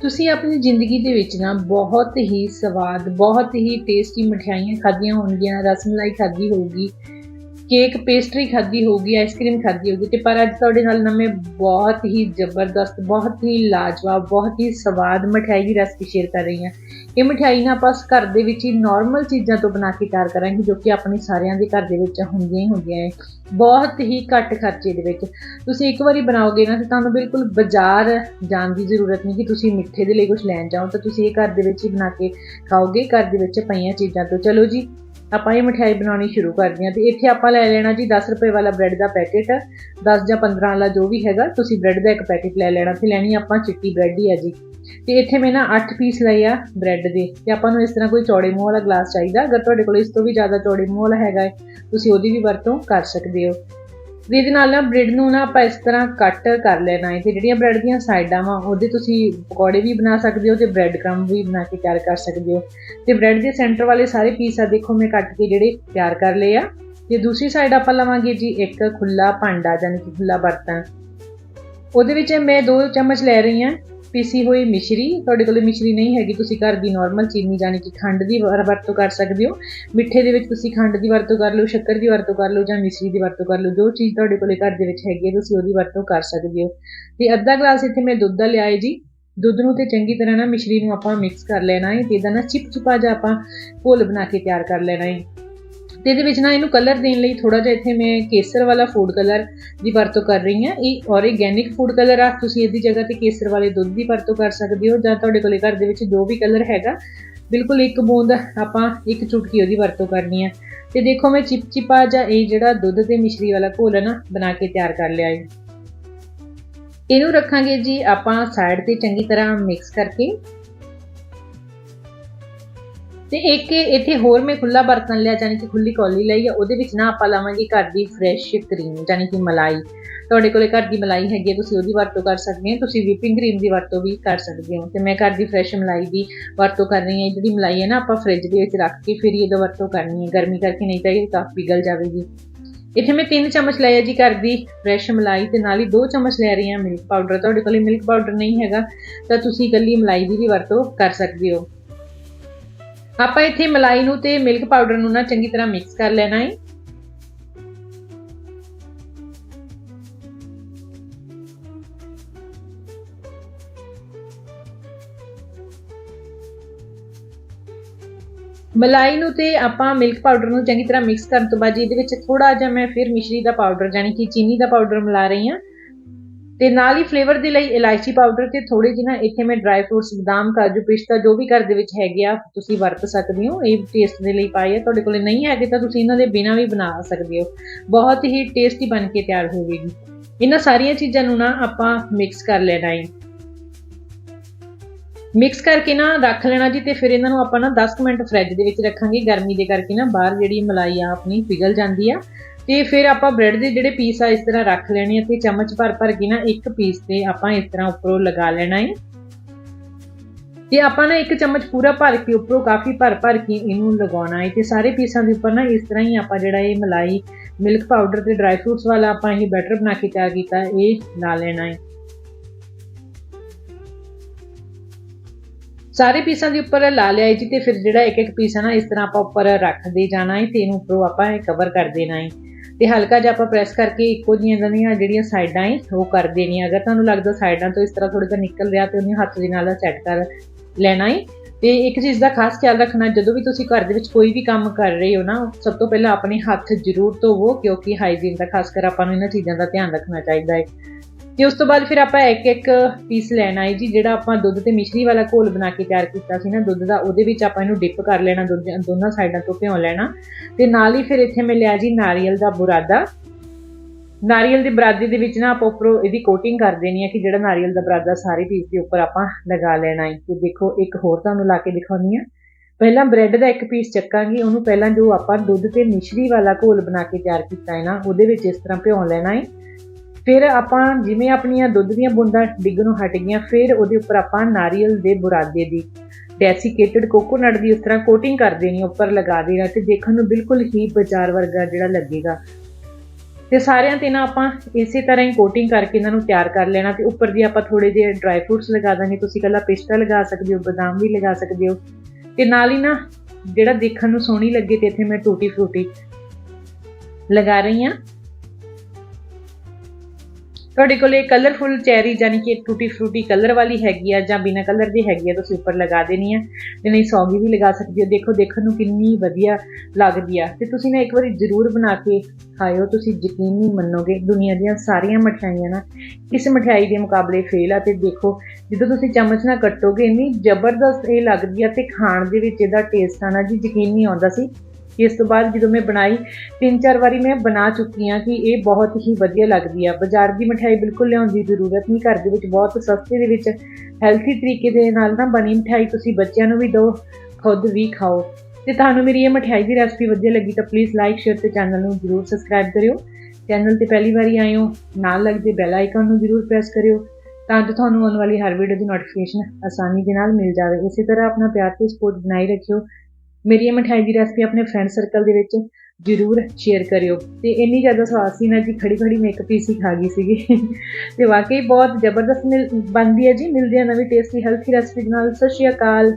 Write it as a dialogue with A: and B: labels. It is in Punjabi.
A: ਤੁਸੀਂ ਆਪਣੀ ਜ਼ਿੰਦਗੀ ਦੇ ਵਿੱਚ ਨਾ ਬਹੁਤ ਹੀ ਸਵਾਦ, ਬਹੁਤ ਹੀ ਟੇਸਟੀ ਮਠਿਆਈਆਂ ਖਾਧੀਆਂ ਹੋਣਗੀਆਂ, ਰਸਮਲਾਈ ਖਾਧੀ ਹੋਊਗੀ। ਕੇਕ ਪੇਸਟਰੀ ਖਾਧੀ ਹੋਊਗੀ ਆਈਸਕ੍ਰੀਮ ਖਾਧੀ ਹੋਊਗੀ ਤੇ ਪਰ ਅੱਜ ਤੁਹਾਡੇ ਨਾਲ ਨਾ ਮੈਂ ਬਹੁਤ ਹੀ ਜ਼ਬਰਦਸਤ, ਬਹੁਤ ਹੀ ਲਾਜਵਾਬ, ਬਹੁਤ ਹੀ ਸਵਾਦ ਮਠਿਆਈ ਦੀ ਰੈਸਪੀ ਸ਼ੇਅਰ ਕਰ ਰਹੀ ਹਾਂ। ਇਹ ਮਠਿਆਈ ਨਾ ਆਪਾਂ ਘਰ ਦੇ ਵਿੱਚ ਹੀ ਨਾਰਮਲ ਚੀਜ਼ਾਂ ਤੋਂ ਬਣਾ ਕੇ ਤਿਆਰ ਕਰਾਂਗੇ ਜੋ ਕਿ ਆਪਣੇ ਸਾਰਿਆਂ ਦੇ ਘਰ ਦੇ ਵਿੱਚ ਹੁੰਦੀਆਂ ਹੀ ਹੁੰਦੀਆਂ ਹੈ ਬਹੁਤ ਹੀ ਘੱਟ ਖਰਚੇ ਦੇ ਵਿੱਚ। ਤੁਸੀਂ ਇੱਕ ਵਾਰੀ ਬਣਾਓਗੇ ਨਾ ਤਾਂ ਤੁਹਾਨੂੰ ਬਿਲਕੁਲ ਬਾਜ਼ਾਰ ਜਾਣ ਦੀ ਜ਼ਰੂਰਤ ਨਹੀਂ ਕਿ ਤੁਸੀਂ ਮਿੱਠੇ ਦੇ ਲਈ ਕੁਝ ਲੈਣ ਜਾਓ ਤਾਂ ਤੁਸੀਂ ਇਹ ਘਰ ਦੇ ਵਿੱਚ ਹੀ ਬਣਾ ਕੇ ਖਾਓਗੇ, ਘਰ ਦੇ ਵਿੱਚ ਪਈਆਂ ਚੀਜ਼ਾਂ ਤੋਂ। ਚਲੋ ਜੀ ਆਪਾਂ ਇਹ ਮਠਿਆਈ ਬਣਾਉਣੀ ਸ਼ੁਰੂ ਕਰਦੇ ਹਾਂ ਤੇ ਇੱਥੇ ਆਪਾਂ ਲੈ ਲੈਣਾ ਜੀ 10 ਰੁਪਏ ਵਾਲਾ ਬ੍ਰੈਡ ਦਾ ਪੈਕੇਟ 10 ਜਾਂ 15 ਵਾਲਾ ਜੋ ਵੀ ਹੈਗਾ, ਤੁਸੀਂ ਬ੍ਰੈਡ ਦਾ ਇੱਕ ਪੈਕੇਟ ਲੈ ਲੈਣਾ ਤੇ ਲੈਣੀ ਆਪਾਂ ਚਿੱਟੀ ਬ੍ਰੈਡ ਹੀ ਆ ਜੀ। ਤੇ ਇੱਥੇ ਮੈਂ ਨਾ 8 ਪੀਸ ਲਏ ਆ ਬ੍ਰੈਡ ਦੇ ਤੇ ਆਪਾਂ ਨੂੰ ਇਸ ਤਰ੍ਹਾਂ ਕੋਈ ਚੌੜੇ ਮੂੰਹ ਵਾਲਾ ਗਲਾਸ ਚਾਹੀਦਾ, ਅਗਰ ਤੁਹਾਡੇ ਕੋਲ ਇਸ ਤੋਂ ਵੀ ਜ਼ਿਆਦਾ ਚੌੜੇ ਮੂੰਹ ਵਾਲਾ ਹੈਗਾ ਤੁਸੀਂ ਉਹਦੀ ਵੀ ਵਰਤੋਂ ਕਰ ਸਕਦੇ ਹੋ। ਤੇ ਇਹਦੇ ਨਾਲ ਨਾ ਬ੍ਰੈਡ ਨੂੰ ਨਾ ਆਪਾਂ ਇਸ ਤਰ੍ਹਾਂ ਕੱਟ ਕਰ ਲੈਣਾ ਹੈ। ਤੇ ਜਿਹੜੀਆਂ ਬ੍ਰੈਡ ਦੀਆਂ ਸਾਈਡਾਂ ਵਾ, ਉਹਦੇ ਤੁਸੀਂ ਪਕੌੜੇ ਵੀ ਬਣਾ ਸਕਦੇ ਹੋ ਤੇ ਬ੍ਰੈਡ ਕ੍ਰਮ ਵੀ ਬਣਾ ਕੇ ਤਿਆਰ ਕਰ ਸਕਦੇ ਹੋ। ਤੇ ਬ੍ਰੈਡ ਦੇ ਸੈਂਟਰ ਵਾਲੇ ਸਾਰੇ ਪੀਸ ਆ, ਦੇਖੋ ਮੈਂ ਕੱਟ ਕੇ ਜਿਹੜੇ ਤਿਆਰ ਕਰ ਲਏ ਆ। ਤੇ ਦੂਸਰੀ ਸਾਈਡ ਆਪਾਂ ਲਵਾਂਗੇ ਜੀ ਇੱਕ ਖੁੱਲਾ ਭਾਂਡਾ ਯਾਨੀ ਕਿ ਖੁੱਲਾ ਬਰਤਨ। ਉਹਦੇ ਵਿੱਚ ਮੈਂ 2 ਚਮਚ ਲੈ ਰਹੀ ਹਾਂ। ਪੀਸੀ ਹੋਈ ਮਿਸ਼ਰੀ, ਤੁਹਾਡੇ ਕੋਲ ਮਿਸ਼ਰੀ ਨਹੀਂ ਹੈਗੀ, ਤੁਸੀਂ ਘਰ ਦੀ ਨਾਰਮਲ ਚੀਨੀ ਜਾਨੀ ਕਿ ਖੰਡ ਦੀ ਵਰ- ਵਰਤੋਂ ਕਰ ਸਕਦੇ ਹੋ। ਮਿੱਠੇ ਦੇ ਵਿੱਚ ਤੁਸੀਂ ਖੰਡ ਦੀ ਵਰਤੋਂ ਕਰ ਲਓ, ਸ਼ੱਕਰ ਦੀ ਵਰਤੋਂ ਕਰ ਲਓ ਜਾਂ ਮਿਸ਼ਰੀ ਦੀ ਵਰਤੋਂ ਕਰ ਲਓ, ਜੋ ਚੀਜ਼ ਤੁਹਾਡੇ ਕੋਲੇ ਘਰ ਦੇ ਵਿੱਚ ਹੈਗੀ ਹੈ, ਤੁਸੀਂ ਉਹਦੀ ਵਰਤੋਂ ਕਰ ਸਕਦੇ ਹੋ। ਤੇ ਅੱਧਾ ਗਲਾਸ ਇੱਥੇ ਮੈਂ ਦੁੱਧ ਦਾ ਲਿਆ ਹੈ ਜੀ। ਦੁੱਧ ਨੂੰ ਤੇ ਚੰਗੀ ਤਰ੍ਹਾਂ ਨਾ ਮਿਸ਼ਰੀ ਨੂੰ ਆਪਾਂ ਮਿਕਸ ਕਰ ਲੈਣਾ ਹੈ ਤੇ ਇਹਦਾ ਨਾ ਚਿਪਚਿਪਾ ਜਿਹਾ ਆਪਾਂ ਘੋਲ ਬਣਾ ਕੇ ਤਿਆਰ ਕਰ ਲੈਣਾ ਹੈ ਤੇ ਇਹਦੇ ਵਿੱਚ ਨਾ ਇਹਨੂੰ ਕਲਰ ਦੇਣ ਲਈ ਥੋੜਾ ਜਿਹਾ ਇੱਥੇ ਮੈਂ ਕੇਸਰ ਵਾਲਾ ਫੂਡ ਕਲਰ ਦੀ ਵਰਤੋਂ ਕਰ ਰਹੀ ਹਾਂ। ਇਹ ਆਰਗੈਨਿਕ ਫੂਡ ਕਲਰ ਆ। ਤੁਸੀਂ ਇਹਦੀ ਜਗ੍ਹਾ ਤੇ ਕੇਸਰ ਵਾਲੇ ਦੁੱਧ ਦੀ ਵਰਤੋਂ ਕਰ ਸਕਦੇ ਹੋ ਜਾਂ ਤੁਹਾਡੇ ਕੋਲੇ ਘਰ ਦੇ ਵਿੱਚ ਜੋ ਵੀ ਕਲਰ ਹੈਗਾ, ਬਿਲਕੁਲ ਇੱਕ ਬੂੰਦ ਆਪਾਂ ਇੱਕ ਚੁਟਕੀ ਉਹਦੀ ਵਰਤੋਂ ਕਰਨੀ ਹੈ ਤੇ ਦੇਖੋ ਮੈਂ ਚਿਪਚਿਪਾ ਜਾਂ ਇਹ ਜਿਹੜਾ ਦੁੱਧ ਤੇ ਮਿਸ਼ਰੀ ਵਾਲਾ ਘੋਲ ਹੈ ਨਾ, ਬਣਾ ਕੇ ਤਿਆਰ ਕਰ ਲਿਆ ਹੈ। ਇਹਨੂੰ ਰੱਖਾਂਗੇ ਜੀ ਆਪਾਂ ਸਾਈਡ ਤੇ ਚੰਗੀ ਤਰ੍ਹਾਂ ਮਿਕਸ ਕਰਕੇ। ਤੇ ਇੱਕ ਇੱਥੇ ਹੋਰ ਮੈਂ ਖੁੱਲਾ ਬਰਤਨ ਲਿਆ ਯਾਨੀ ਕਿ ਖੁੱਲੀ ਕੌਲੀ ਲਈ ਆ, ਉਹਦੇ ਵਿੱਚ ਨਾ ਆਪਾਂ ਲਾਵਾਂਗੇ ਘਰ ਦੀ ਫਰੈਸ਼ ਕਰੀਮ ਯਾਨੀ ਕਿ ਮਲਾਈ। ਤੁਹਾਡੇ ਕੋਲੇ ਘਰ ਦੀ ਮਲਾਈ ਹੈਗੀ ਹੈ ਤੁਸੀਂ ਉਹਦੀ ਵਰਤੋਂ ਕਰ ਸਕਦੇ ਹੋ, ਤੁਸੀਂ ਵਿਪਿੰਗ ਕਰੀਮ ਦੀ ਵਰਤੋਂ ਵੀ ਕਰ ਸਕਦੇ ਹੋ। ਤੇ ਮੈਂ ਘਰ ਦੀ ਫਰੈਸ਼ ਮਲਾਈ ਦੀ ਵਰਤੋਂ ਕਰ ਰਹੀ ਹਾਂ ਜਿਹੜੀ ਮਲਾਈ ਹੈ ਨਾ, ਆਪਾਂ ਫ੍ਰਿਜ ਦੇ ਵਿੱਚ ਰੱਖ ਕੇ ਫਿਰ ਇਹਦਾ ਵਰਤੋਂ ਕਰਨੀ ਹੈ। ਗਰਮੀ ਕਰਕੇ ਨਹੀਂ ਤਾਂ ਇਹ ਤਾਂ ਪਿਘਲ ਜਾਵੇਗੀ। ਇੱਥੇ ਮੈਂ 3 ਚਮਚ ਲਏ ਆ ਜੀ ਘਰ ਦੀ ਫਰੈਸ਼ ਮਲਾਈ ਤੇ ਨਾਲ ਹੀ 2 ਚਮਚ ਲੈ ਰਹੀ ਹਾਂ ਮਿਲਕ ਪਾਊਡਰ ਤੁਹਾਡੇ ਕੋਲੇ ਮਿਲਕ ਪਾਊਡਰ ਨਹੀਂ ਹੈਗਾ, ਤਾਂ ਤੁਸੀਂ ਇਕੱਲੀ ਮਲਾਈ ਦੀ ਵੀ ਵਰਤੋਂ ਕਰ ਸਕਦੇ ਹੋ। ਆਪਾਂ ਇੱਥੇ ਮਲਾਈ ਨੂੰ ਤੇ ਮਿਲਕ ਪਾਊਡਰ ਨੂੰ ਨਾ ਚੰਗੀ ਤਰ੍ਹਾਂ ਮਿਕਸ ਕਰ ਲੈਣਾ ਹੈ ਮਲਾਈ ਨੂੰ ਤੇ ਆਪਾਂ ਮਿਲਕ ਪਾਊਡਰ ਨੂੰ ਚੰਗੀ ਤਰ੍ਹਾਂ ਮਿਕਸ ਕਰਨ ਤੋਂ ਬਾਅਦ ਜੀ ਇਹਦੇ ਵਿੱਚ ਥੋੜਾ ਜਿਹਾ ਮੈਂ ਫਿਰ ਮਿਸ਼ਰੀ ਦਾ ਪਾਊਡਰ ਯਾਨੀ ਕਿ ਚੀਨੀ ਦਾ ਪਾਊਡਰ ਮਿਲਾ ਰਹੀ ਹਾਂ। ਤੇ ਨਾਲ ਹੀ ਫਲੇਵਰ ਦੇ ਲਈ ਇਲਾਇਚੀ ਪਾਊਡਰ ਤੇ ਥੋੜੀ ਜਿਹੀ ਨਾ ਇੱਥੇ ਮੈਂ ਡਰਾਈ ਫਰੂਟਸ ਬਦਾਮ, ਕਾਜੂ ਪਿਸਤਾ ਜੋ ਵੀ ਘਰ ਦੇ ਵਿੱਚ ਹੈਗੇ ਆ, ਤੁਸੀਂ ਵਰਤ ਸਕਦੇ ਹੋ। ਇਹ ਟੇਸਟ ਦੇ ਲਈ ਪਾਈ ਹੈ ਤੁਹਾਡੇ ਕੋਲੇ ਨਹੀਂ ਹੈਗੇ ਤਾਂ ਤੁਸੀਂ ਇਹਨਾਂ ਦੇ ਬਿਨਾਂ ਵੀ ਬਣਾ ਸਕਦੇ ਹੋ। ਬਹੁਤ ਹੀ ਟੇਸਟੀ ਬਣ ਕੇ ਤਿਆਰ ਹੋਵੇਗੀ। ਇਹਨਾਂ ਸਾਰੀਆਂ ਚੀਜ਼ਾਂ ਨੂੰ ਨਾ ਆਪਾਂ ਮਿਕਸ ਕਰ ਲੈਣਾ ਹੈ ਮਿਕਸ ਕਰਕੇ ਨਾ ਰੱਖ ਲੈਣਾ ਜੀ ਤੇ ਫਿਰ ਇਹਨਾਂ ਨੂੰ ਆਪਾਂ ਨਾ 10 ਮਿੰਟ ਫ੍ਰਿਜ ਦੇ ਵਿੱਚ ਰੱਖਾਂਗੇ। ਗਰਮੀ ਦੇ ਕਰਕੇ ਨਾ ਬਾਹਰ ਜਿਹੜੀ ਮਲਾਈ ਆ, ਆਪਣੀ ਪਿਘਲ ਜਾਂਦੀ ਆ। ਤੇ ਫਿਰ ਆਪਾਂ ਬ੍ਰੈਡ ਦੇ ਜਿਹੜੇ ਪੀਸ ਆ, ਇਸ ਤਰ੍ਹਾਂ ਰੱਖ ਲੈਣੇ ਆ ਤੇ ਚਮਚ ਭਰ ਭਰ ਕੇ ਨਾ ਇੱਕ ਪੀਸ ਤੇ ਆਪਾਂ ਇਸ ਤਰ੍ਹਾਂ ਉੱਪਰੋਂ ਲਗਾ ਲੈਣਾ ਹੈ ਤੇ ਆਪਾਂ ਨਾ ਇੱਕ ਚਮਚ ਪੂਰਾ ਭਰ ਕੇ ਉੱਪਰੋਂ ਕਾਫੀ ਭਰ ਭਰ ਕੇ ਇਹਨੂੰ ਲਗਾਉਣਾ ਹੈ ਤੇ ਸਾਰੇ ਪੀਸਾਂ ਦੇ ਉੱਪਰ ਨਾ ਇਸ ਤਰ੍ਹਾਂ ਹੀ ਆਪਾਂ ਜਿਹੜਾ ਇਹ ਮਲਾਈ ਮਿਲਕ ਪਾਊਡਰ ਤੇ ਡਰਾਈ ਫਰੂਟਸ ਵਾਲਾ ਆਪਾਂ ਇਹ ਬੈਟਰ ਬਣਾ ਕੇ ਤਿਆਰ ਕੀਤਾ, ਇਹ ਲਾ ਲੈਣਾ ਹੈ ਸਾਰੇ ਪੀਸਾਂ ਦੇ ਉੱਪਰ ਲਾ ਲਿਆ ਜੀ ਤੇ ਫਿਰ ਜਿਹੜਾ ਇੱਕ ਇੱਕ ਪੀਸ ਹੈ ਨਾ ਇਸ ਤਰ੍ਹਾਂ ਆਪਾਂ ਉੱਪਰ ਰੱਖਦੇ ਜਾਣਾ ਹੈ ਤੇ ਇਹਨੂੰ ਉੱਪਰੋਂ ਆਪਾਂ ਇਹ ਕਵਰ ਕਰ ਦੇਣਾ ਹੈ ਤੇ ਹਲਕਾ ਜਿਹਾ ਆਪਾਂ ਪ੍ਰੈਸ ਕਰਕੇ ਇੱਕੋ ਜਿਹੀਆਂ ਦੀਆਂ ਜਿਹੜੀਆਂ ਸਾਈਡਾਂ ਹੈ ਉਹ ਕਰ ਦੇਣੀਆਂ। ਅਗਰ ਤੁਹਾਨੂੰ ਲੱਗਦਾ ਸਾਈਡਾਂ ਤੋਂ ਇਸ ਤਰ੍ਹਾਂ ਥੋੜਾ ਜਿਹਾ ਨਿਕਲ ਰਿਹਾ ਤੇ ਉਹਨੂੰ ਹੱਥ ਦੇ ਨਾਲ ਸੈੱਟ ਕਰ ਲੈਣਾ ਹੈ ਤੇ ਇੱਕ ਚੀਜ਼ ਦਾ ਖਾਸ ਖਿਆਲ ਰੱਖਣਾ, ਜਦੋਂ ਵੀ ਤੁਸੀਂ ਘਰ ਦੇ ਵਿੱਚ ਕੋਈ ਵੀ ਕੰਮ ਕਰ ਰਹੇ ਹੋ ਨਾ, ਸਭ ਤੋਂ ਪਹਿਲਾਂ ਆਪਣੇ ਹੱਥ ਜ਼ਰੂਰ ਧੋਵੋ, ਕਿਉਂਕਿ ਹਾਈਜੀਨ ਦਾ ਖਾਸ ਕਰ ਆਪਾਂ ਨੂੰ ਇਹਨਾਂ ਚੀਜ਼ਾਂ ਦਾ ਧਿਆਨ ਰੱਖਣਾ ਚਾਹੀਦਾ ਹੈ ਤੇ ਉਸ ਤੋਂ ਬਾਅਦ ਫਿਰ ਆਪਾਂ ਇੱਕ ਇੱਕ ਪੀਸ ਲੈਣਾ ਹੈ ਜੀ, ਜਿਹੜਾ ਆਪਾਂ ਦੁੱਧ ਤੇ ਮਿਸ਼ਰੀ ਵਾਲਾ ਘੋਲ ਬਣਾ ਕੇ ਤਿਆਰ ਕੀਤਾ ਸੀ ਨਾ ਦੁੱਧ ਦਾ, ਉਹਦੇ ਵਿੱਚ ਆਪਾਂ ਇਹਨੂੰ ਡਿਪ ਕਰ ਲੈਣਾ ਦੋਨਾਂ ਸਾਈਡਾਂ ਤੋਂ ਭਿਉਂ ਲੈਣਾ। ਤੇ ਨਾਲ ਹੀ ਫਿਰ ਇੱਥੇ ਮੈਂ ਲਿਆ ਜੀ ਨਾਰੀਅਲ ਦਾ ਬੁਰਾਦਾ। ਨਾਰੀਅਲ ਦੀ ਬਰਾਦੇ ਦੇ ਵਿੱਚ ਨਾ ਆਪਾਂ ਉੱਪਰੋਂ ਇਹਦੀ ਕੋਟਿੰਗ ਕਰ ਦੇਣੀ ਹੈ ਕਿ ਜਿਹੜਾ ਨਾਰੀਅਲ ਦਾ ਬਰਾਦਾ ਸਾਰੇ ਪੀਸ ਦੇ ਉੱਪਰ ਆਪਾਂ ਲਗਾ ਲੈਣਾ ਹੈ ਤੇ ਦੇਖੋ, ਇੱਕ ਹੋਰ ਤੁਹਾਨੂੰ ਲਾ ਕੇ ਦਿਖਾਉਣੀ ਆ। ਪਹਿਲਾਂ ਬ੍ਰੈਡ ਦਾ ਇੱਕ ਪੀਸ ਚੱਕਾਂਗੇ, ਉਹਨੂੰ ਪਹਿਲਾਂ ਜੋ ਆਪਾਂ ਦੁੱਧ ਤੇ ਮਿਸ਼ਰੀ ਵਾਲਾ ਘੋਲ ਬਣਾ ਕੇ ਤਿਆਰ ਕੀਤਾ ਹੈ ਨਾ, ਉਹਦੇ ਵਿੱਚ ਇਸ ਤਰ੍ਹਾਂ ਭਿਉਂ ਲੈਣਾ ਹੈ ਫਿਰ ਆਪਾਂ ਜਿਵੇਂ ਆਪਣੀਆਂ ਦੁੱਧ ਦੀਆਂ ਬੂੰਦਾਂ ਡਿੱਗਣੋਂ ਹਟ ਗਈਆਂ, ਫਿਰ ਉਹਦੇ ਉੱਪਰ ਆਪਾਂ ਨਾਰੀਅਲ ਦੇ ਬੁਰਾਦੇ ਦੀ ਡੈਸੀਕੇਟਡ ਕੋਕੋਨਟ ਦੀ ਉਸ ਤਰ੍ਹਾਂ ਕੋਟਿੰਗ ਕਰ ਦੇਣੀ, ਉੱਪਰ ਲਗਾ ਦੇਣਾ ਤੇ ਦੇਖਣ ਨੂੰ ਬਿਲਕੁਲ ਹੀ ਬਾਜ਼ਾਰ ਵਰਗਾ ਜਿਹੜਾ ਲੱਗੇਗਾ। ਤੇ ਸਾਰਿਆਂ ਤੇ ਨਾ ਆਪਾਂ ਇਸੇ ਤਰ੍ਹਾਂ ਹੀ ਕੋਟਿੰਗ ਕਰਕੇ ਇਹਨਾਂ ਨੂੰ ਤਿਆਰ ਕਰ ਲੈਣਾ ਤੇ ਉੱਪਰ ਦੀ ਆਪਾਂ ਥੋੜੇ ਜਿਹੇ ਡਰਾਈ ਫਰੂਟਸ ਲਗਾ ਦਾਂਗੇ, ਤੁਸੀਂ ਕੱਲਾ ਪਿਸਤਾ ਲਗਾ ਸਕਦੇ ਹੋ, ਬਦਾਮ ਵੀ ਲਗਾ ਸਕਦੇ ਹੋ। ਤੇ ਨਾਲ ਹੀ ਨਾ ਜਿਹੜਾ ਦੇਖਣ ਨੂੰ ਸੋਹਣੀ ਲੱਗੇ ਤੇ ਇੱਥੇ ਮੈਂ ਟੂਟੀ ਫਰੂਟੀ ਲਗਾ ਰਹੀ ਹਾਂ। ਤੁਹਾਡੇ ਕੋਲੇ ਕਲਰਫੁਲ ਚੈਰੀ ਯਾਨੀ ਕਿ ਟੂਟੀ ਫਰੂਟੀ ਕਲਰ ਵਾਲੀ ਹੈਗੀ ਆ ਜਾਂ ਬਿਨਾ ਕਲਰ ਦੀ ਹੈਗੀ ਆ, ਤੁਸੀਂ ਉੱਪਰ ਲਗਾ ਦੇਣੀ ਆ। ਤੇ ਨਹੀਂ ਸੌਗੀ ਵੀ ਲਗਾ ਸਕਦੇ ਹੋ। ਦੇਖੋ, ਦੇਖਣ ਨੂੰ ਕਿੰਨੀ ਵਧੀਆ ਲੱਗਦੀ ਆ। ਤੇ ਤੁਸੀਂ ਨਾ ਇੱਕ ਵਾਰੀ ਜ਼ਰੂਰ ਬਣਾ ਕੇ ਖਾਇਓ। ਤੁਸੀਂ ਯਕੀਨ ਨਹੀਂ ਮੰਨੋਗੇ, ਦੁਨੀਆ ਦੀਆਂ ਸਾਰੀਆਂ ਮਠਿਆਈਆਂ ਨਾ ਇਸ ਮਠਿਆਈ ਦੇ ਮੁਕਾਬਲੇ ਫੇਲ ਆ। ਤੇ ਦੇਖੋ, ਜਦੋਂ ਤੁਸੀਂ ਚਮਚ ਨਾਲ ਕੱਟੋਗੇ, ਇੰਨੀ ਜ਼ਬਰਦਸਤ ਇਹ ਲੱਗਦੀ ਆ ਤੇ ਖਾਣ ਦੇ ਵਿੱਚ ਇਹਦਾ ਟੇਸਟ ਆਣਾ ਜੀ ਯਕੀਨ ਨਹੀਂ ਆਉਂਦਾ ਸੀ। ਇਸ ਤੋਂ ਬਾਅਦ ਜਦੋਂ ਮੈਂ ਬਣਾਈ, ਤਿੰਨ ਚਾਰ ਵਾਰੀ ਮੈਂ ਬਣਾ ਚੁੱਕੀ ਹਾਂ ਕਿ ਇਹ ਬਹੁਤ ਹੀ ਵਧੀਆ ਲੱਗਦੀ ਆ। ਬਾਜ਼ਾਰ ਦੀ ਮਠਿਆਈ ਬਿਲਕੁਲ ਲਿਆਉਣ ਦੀ ਜ਼ਰੂਰਤ ਨਹੀਂ, ਘਰ ਦੇ ਵਿੱਚ ਬਹੁਤ ਸਸਤੇ ਦੇ ਵਿੱਚ ਹੈਲਥੀ ਤਰੀਕੇ ਦੇ ਨਾਲ ਨਾ ਬਣੀ ਮਠਿਆਈ ਤੁਸੀਂ ਬੱਚਿਆਂ ਨੂੰ ਵੀ ਦਿਓ, ਖੁਦ ਵੀ ਖਾਓ। ਤੇ ਤੁਹਾਨੂੰ ਮੇਰੀ ਇਹ ਮਠਿਆਈ ਦੀ ਰੈਸਪੀ ਵਧੀਆ ਲੱਗੀ ਤਾਂ ਪਲੀਜ਼ ਲਾਈਕ ਸ਼ੇਅਰ ਤੇ ਚੈਨਲ ਨੂੰ ਜ਼ਰੂਰ ਸਬਸਕ੍ਰਾਈਬ ਕਰਿਓ। ਚੈਨਲ ਤੇ ਪਹਿਲੀ ਵਾਰੀ ਆਏ ਹੋ, ਨਾਲ ਲੱਗਦੇ ਬੈਲ ਆਈਕਨ ਨੂੰ ਜ਼ਰੂਰ ਪ੍ਰੈਸ ਕਰਿਓ ਤਾਂ ਜੋ ਤੁਹਾਨੂੰ ਆਉਣ ਵਾਲੀ ਹਰ ਵੀਡੀਓ ਦੀ ਨੋਟੀਫਿਕੇਸ਼ਨ ਆਸਾਨੀ ਦੇ ਨਾਲ ਮਿਲ ਜਾਵੇ। ਇਸੇ ਤਰ੍ਹਾਂ ਆਪਣਾ ਪਿਆਰ ਤੇ ਸਪੋਰਟ ਬਣਾਈ ਰੱਖਿਓ। ਮੇਰੀ ਇਹ ਮਠਿਆਈ ਦੀ ਰੈਸਪੀ ਆਪਣੇ ਫਰੈਂਡ ਸਰਕਲ ਦੇ ਵਿੱਚ ਜ਼ਰੂਰ ਸ਼ੇਅਰ ਕਰਿਓ। ਤੇ ਇੰਨੀ ਜ਼ਿਆਦਾ ਸਵਾਦ ਸੀ ਨਾ ਜੀ ਖੜੀ ਖੜੀ ਮੈਂ ਇੱਕ ਪੀਸ ਹੀ ਖਾ ਗਈ ਸੀਗੀ। ਤੇ ਵਾਕਈ ਬਹੁਤ ਜ਼ਬਰਦਸਤ ਮਿਲ, ਬਣਦੀ ਹੈ ਜੀ ਮਿਲਦੇ ਆ ਨਵੀਂ ਟੇਸਟੀ ਹੈਲਥੀ ਰੈਸਪੀ ਨਾਲ। ਸਤਿ ਸ਼੍ਰੀ ਅਕਾਲ।